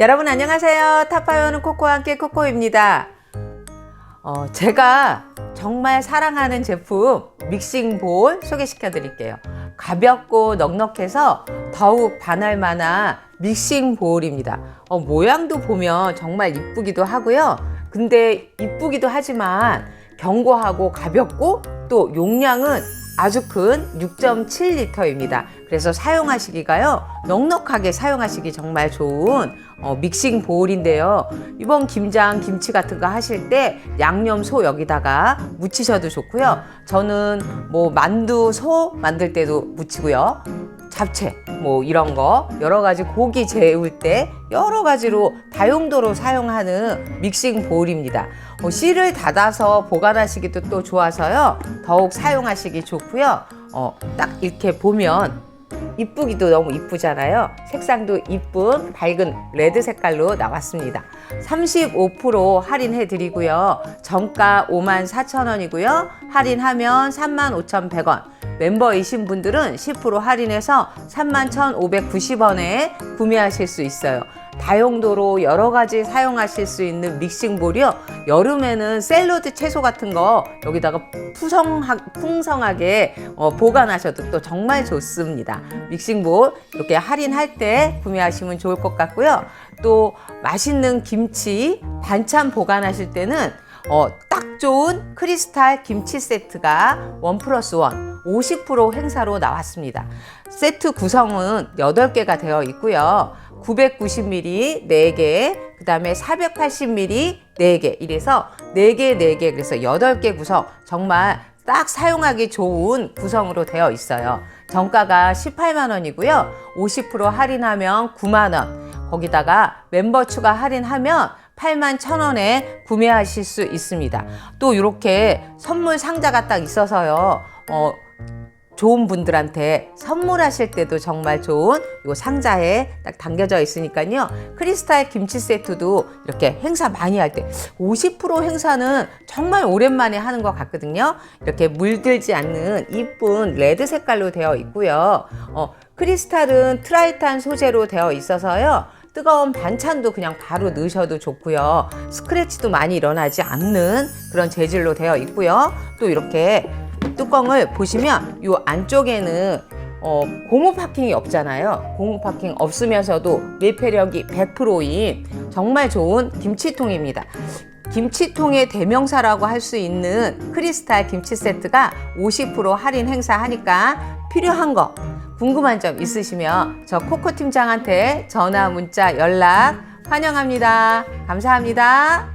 여러분 안녕하세요. 타파요는 코코와 함께 코코입니다. 어, 제가 정말 사랑하는 제품 믹싱볼 소개시켜 드릴게요. 가볍고 넉넉해서 더욱 반할 만한 믹싱볼입니다. 어, 모양도 보면 정말 이쁘기도 하고요. 근데 이쁘기도 하지만 견고하고 가볍고 또 용량은 아주 큰 6.7리터입니다. 그래서 사용하시기가요, 넉넉하게 사용하시기 정말 좋은 어, 믹싱 보울인데요. 이번 김장, 김치 같은 거 하실 때 양념소 여기다가 무치셔도 좋고요. 저는 뭐 만두, 소 만들 때도 무치고요. 잡채, 뭐 이런 거 여러 가지 고기 재울 때 여러 가지로 다용도로 사용하는 믹싱 보울입니다. 어, 씨를 닫아서 보관하시기도 또 좋아서요. 더욱 사용하시기 좋고요. 어, 딱 이렇게 보면 이쁘기도 너무 이쁘잖아요. 색상도 이쁜 밝은 레드 색깔로 나왔습니다. 35% 할인해 드리고요. 정가 5만 4천 원이고요. 할인하면 3만 5,100원. 멤버이신 분들은 10% 할인해서 3만 1,590원에 구매하실 수 있어요. 다용도로 여러 가지 사용하실 수 있는 믹싱볼이요. 여름에는 샐러드 채소 같은 거 여기다가 푸성하, 풍성하게 어, 보관하셔도 또 정말 좋습니다. 믹싱볼 이렇게 할인할 때 구매하시면 좋을 것 같고요. 또 맛있는 김치 반찬 보관하실 때는 어, 딱 좋은 크리스탈 김치 세트가 원 플러스 원 50% 행사로 나왔습니다. 세트 구성은 8개가 되어 있고요. 990ml 4개, 그 다음에 480ml 4개, 이래서 4개, 4개, 그래서 8개 구성. 정말 딱 사용하기 좋은 구성으로 되어 있어요. 정가가 18만 원이고요. 50% 할인하면 9만 원. 거기다가 멤버 추가 할인하면 8만 1,000원에 구매하실 수 있습니다. 또 이렇게 선물 상자가 딱 있어서요. 어, 좋은 분들한테 선물하실 때도 정말 좋은 이 상자에 딱 담겨져 있으니까요. 크리스탈 김치 세트도 이렇게 행사 많이 할 때 50% 행사는 정말 오랜만에 하는 것 같거든요. 이렇게 물들지 않는 이쁜 레드 색깔로 되어 있고요. 어, 크리스탈은 트라이탄 소재로 되어 있어서요. 뜨거운 반찬도 그냥 바로 넣으셔도 좋고요. 스크래치도 많이 일어나지 않는 그런 재질로 되어 있고요. 또 이렇게 뚜껑을 보시면 이 안쪽에는 어, 고무 파킹이 없잖아요. 고무 파킹 없으면서도 밀폐력이 100%인 정말 좋은 김치통입니다. 김치통의 대명사라고 할 수 있는 크리스탈 김치 세트가 50% 할인 행사하니까 필요한 거 궁금한 점 있으시면 저 코코 팀장한테 전화, 문자, 연락 환영합니다. 감사합니다.